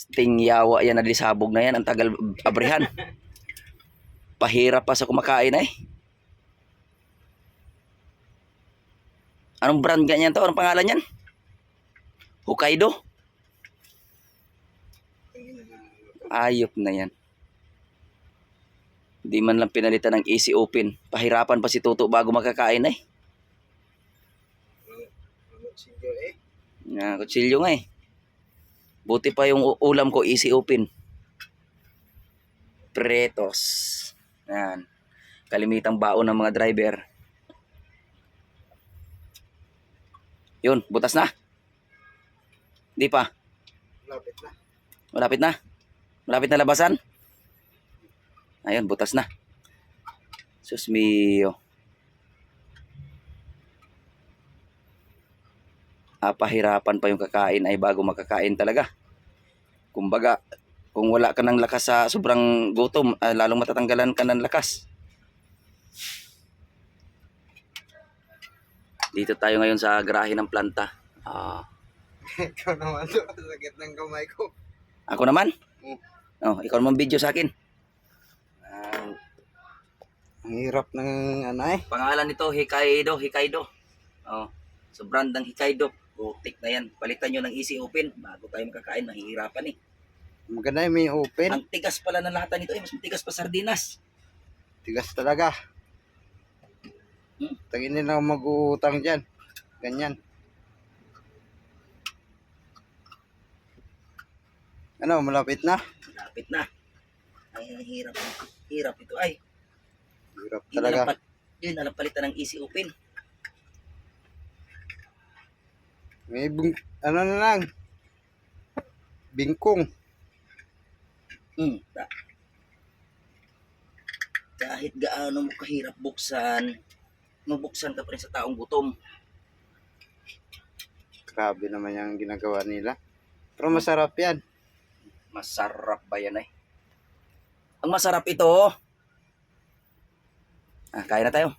Sting yawa yan na disabog na yan. Ang tagal abrihan. Pahirap pa sa kumakain eh. Anong brand ganyan to? Anong pangalan yan? Hokkaido? Ayop na yan. Hindi man lang pinalitan ng easy open. Pahirapan pa si Toto bago makakain eh. Sige eh. Nga, kutsilyo nga eh. Buti pa yung ulam ko easy open. Pretos. Yan. Kalimitang baon ng mga driver. Yun, butas na. Hindi pa. Lapit na. Malapit na. Malapit na labasan. Ayun, butas na. Sus mio. Apahirapan pa yung kakain ay bago makakain talaga. Kumbaga, kung wala ka ng lakas sa sobrang gutom, ah, lalong matatanggalan ka ng lakas. Dito tayo ngayon sa garahe ng planta. Ah, Ikaw naman. Sakit ng kamay ko. ako naman? Mm. Oh, ikaw naman video sa akin. Ah, ang hirap ng ano eh. Pangalan nito, Hikaido, Hikaido. Oh, so brand ng Hikaido. Putik na yan. Palitan nyo ng easy open. Bago tayo makakain, mahihirapan eh. Maganda yung may open. Ang tigas pala ng lata nito eh. Mas matigas pa sardinas. Tigas talaga. Hmm. Tagin nila mag-uutang dyan. Ganyan. Ano, malapit na? Lapit na. Ay, ang hirap. Hirap ito ay. Hirap na talaga. yun na lang palitan ng easy open. May bing, ano na lang. Bingkong. Hmm. Kahit gaano mo kahirap buksan, mabuksan ka pa rin sa taong gutom. Grabe naman yung ginagawa nila. Pero masarap yan. Masarap ba yan eh? Ang masarap ito. Ah, kaya na tayo.